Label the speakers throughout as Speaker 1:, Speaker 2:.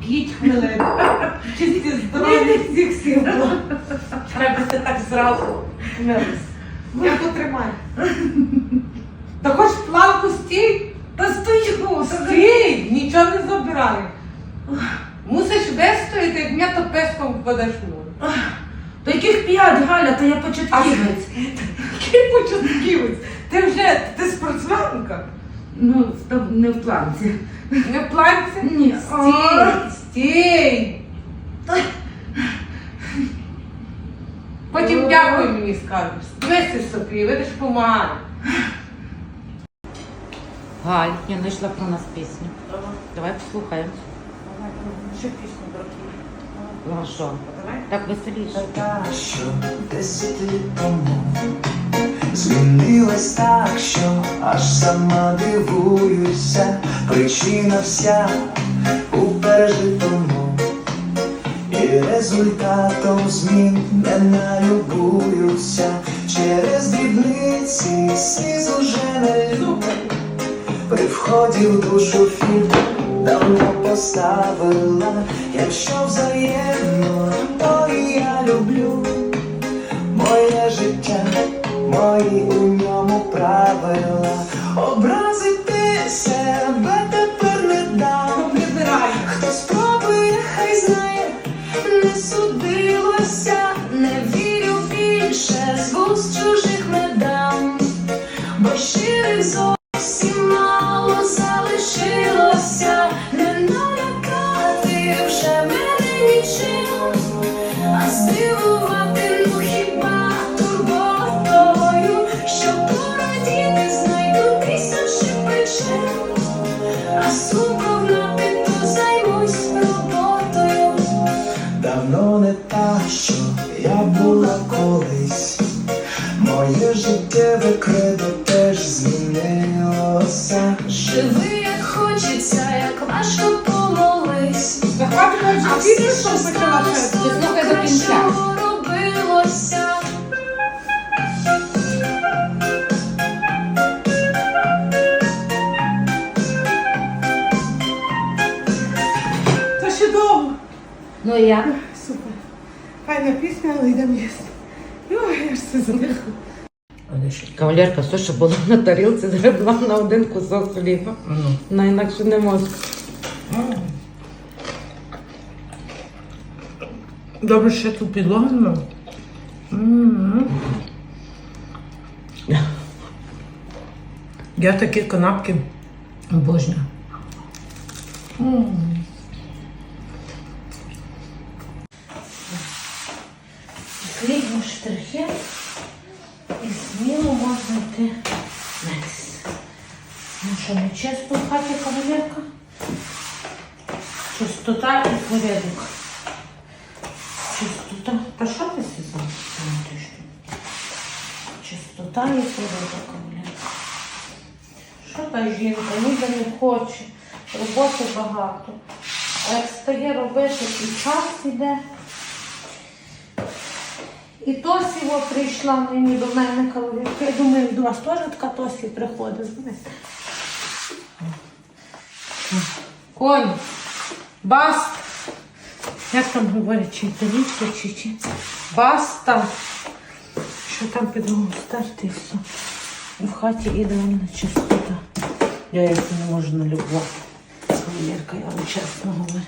Speaker 1: П'ять хвилин. Чисті здоров'я всіх сил. Треба ти так зразу. Я потримаю. Та хоч планку стій.
Speaker 2: Та стою,
Speaker 1: Стій, нічого не забирай. Мусиш вистояти, як мене то песком впадеш в море.
Speaker 2: До яких п'ять, Галя, та я початківець.
Speaker 1: Який початківець? Ти вже ти спортсменка.
Speaker 2: Ну, та не в планці.
Speaker 1: Не в планці?
Speaker 2: Ні.
Speaker 1: Стій, стій. Потім дякую мені скажеш. Стивися собі, видиш, помагає.
Speaker 3: Галь, я знайшла про нас пісню. Давай послухаємо.
Speaker 1: Що пісню трохи?
Speaker 3: Ну а що? Так веселіше.
Speaker 4: Та, що десяти тому? Змінилась так, що аж сама дивуюся, причина вся у пережитому, і результатом змін не налюбуюся через дрібниці сліз уже не люблю. При вході в душу фільтр давно поставила, якщо взаємно, то і я люблю. Моє життя, мої у ньому правила. Образити себе тепер не дам. Хто спробує, хай знає, не судилося, не вірю більше, з вуст чужих не дам, бо щирих зовсім була колись. Моє життєве кредо теж змінилося. Живи, як хочеться, як важко помолись.
Speaker 1: Захватка
Speaker 4: А все, що
Speaker 1: шерсти?
Speaker 3: слухай до кінця.
Speaker 4: робилося.
Speaker 1: Ще довго.
Speaker 3: Ну і як?
Speaker 1: Файна пісня, але йдемо їсти. Ой, я ж все задихала.
Speaker 3: Кавалерка, все, що було на тарілці, зробила на один кусок хліба. На інакше не можу.
Speaker 1: Добре, що тут підлога. Я такі канапки обожнюю.
Speaker 3: Штрихи і сміло можна йти вниз. Ну що, не чисто в хаті кавалерка? Чистота і порядок. Чистота. Та що ти сказав? Чистота і порядок, кавалерка. Що та жінка? Ніде не хоче. Роботи багато. А як стає робити, і час іде. І Тосіва прийшла нині до мене кавалерка. Я думаю, до вас теж така Тосі приходить. Конь, баст. Як там говорять, чи італійська, чи чи баста. Що там підлогу стерти і все. В хаті ідеальна чистота. Я їх не можу налюбувати. Кавалерка, я вам чесно говорю.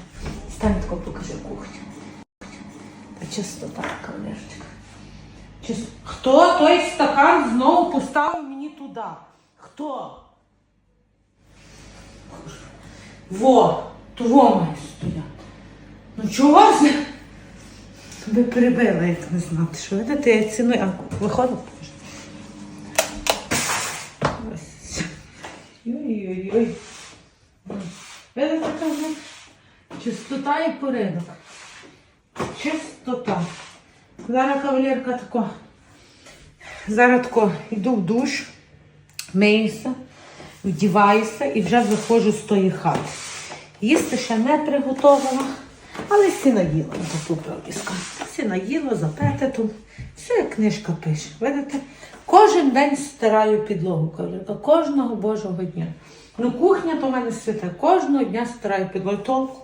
Speaker 3: Стань покажи кухню. Та чистота, кавалерчика. Чис... Хто той стакан знову поставив мені туди? Хто? Во, того має стояти. Ну чого ж? Ви перебили, як не знати. Що видите, я ціную, а виходить. Ой-ой-ой. Видите, чистота і порядок. Чистота. Зараз кавалерка тако. Зараз тако йду в душ, миюся, вдіваюся і вже виходжу з тої хати. Їсти ще не приготовила, Але всі наїла, по правді скажу. Всі наїла з апетитом. Все як книжка пише. Видите? Кожен день стираю підлогу, кавалерка, кожного божого дня. Ну, кухня то в мене свята. Кожного дня стираю підлогу. Толку.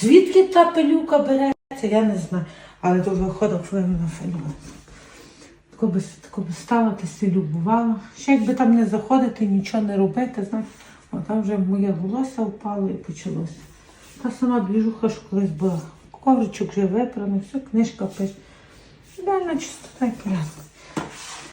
Speaker 3: Звідки та пилюка береться, я не знаю. Але то виходить впливна фільма. Тако би, тако би ставити си любувала. Ще якби там не заходити, нічого не робити, знаєш, о, там вже моє волосся впало і почалося. Та сама двіжуха ж колись була. Ковричок вже випраний, все, книжка пише. Ідеальна чистота і порядок.